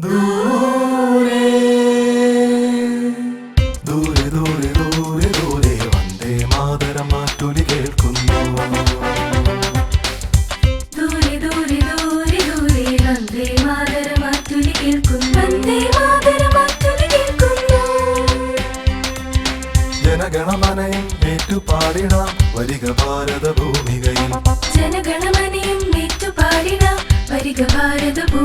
ദൂരെ ദൂരെ ദൂരെ ദൂരെ ദൂരെ വന്ദേ മാതരം മാറ്റൊലി കേൾക്കുന്നു. ദൂരെ ദൂരെ ദൂരെ ദൂരെ വന്ദേ കേൾക്കുന്നു. വന്ദേ കേൾക്കുന്നു. ജനഗണമനയും ഏറ്റുപാടിടാം വരിക ഭാരത ഭൂമികയിൽ ജനഗണമനയും ഏറ്റുപാടിടാം വരിക ഭാരത ഭൂമികയിൽ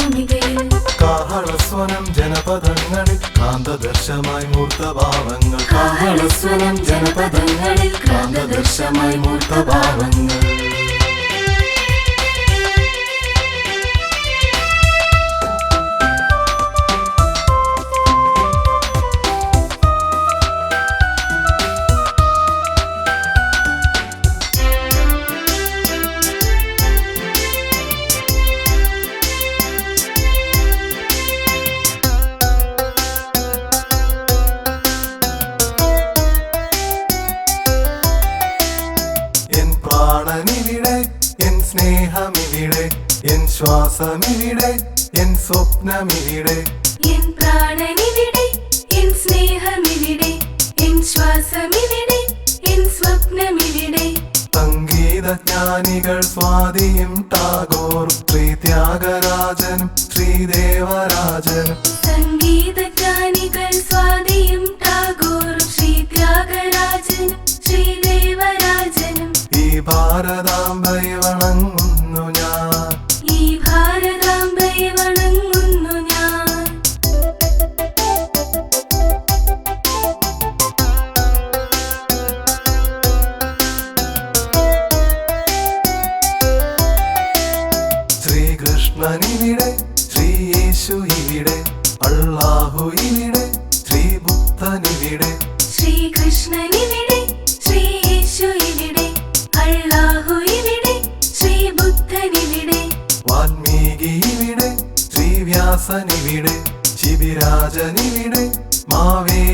കാഹളസ്വനം ജനപദങ്ങളിൽ കാന്തദർശമായി മൂർത്തഭാവങ്ങൾ. കാഹളസ്വനം ജനപദങ്ങളിൽ കാന്തദർശമായി മൂർത്തഭാവങ്ങൾ. സ്നേഹമിവിടെ എൻ ശ്വാസമിവിടെ എൻ സ്വപ്നമിവിടെ. എൻ പ്രാണനിവിടെ എൻ സ്നേഹമിവിടെ എൻ ശ്വാസമിവിടെ എൻ സ്വപ്നമിവിടെ. സംഗീതജ്ഞാനികൾ സ്വാതിയും ടാഗോർ ശ്രീ ത്യാഗരാജനും ശ്രീദേവരാജനും. സംഗീതജ്ഞാനികൾ സ്വാതിയും ടാഗോർ ശ്രീ ത്യാഗരാജനും ശ്രീദേവരാജനും. ഈ ഭാരതാംബയെ ശ്രീകൃഷ്ണനിവിടെ ശ്രീ യേശു ഇവിടെ അള്ളാഹു ഇവിടെ ശ്രീ ബുദ്ധനിവിടെ ശ്രീകൃഷ്ണനിവിടെ ശ്രീ യേശു ഇവിടെ അള്ളാഹു ഇവിടെ ശ്രീ ബുദ്ധനിവിടെ വാൽമീകി ഇവിടെ ശ്രീ വ്യാസനിവിടെ ശിബിരാജനിവിടെ മാവേലി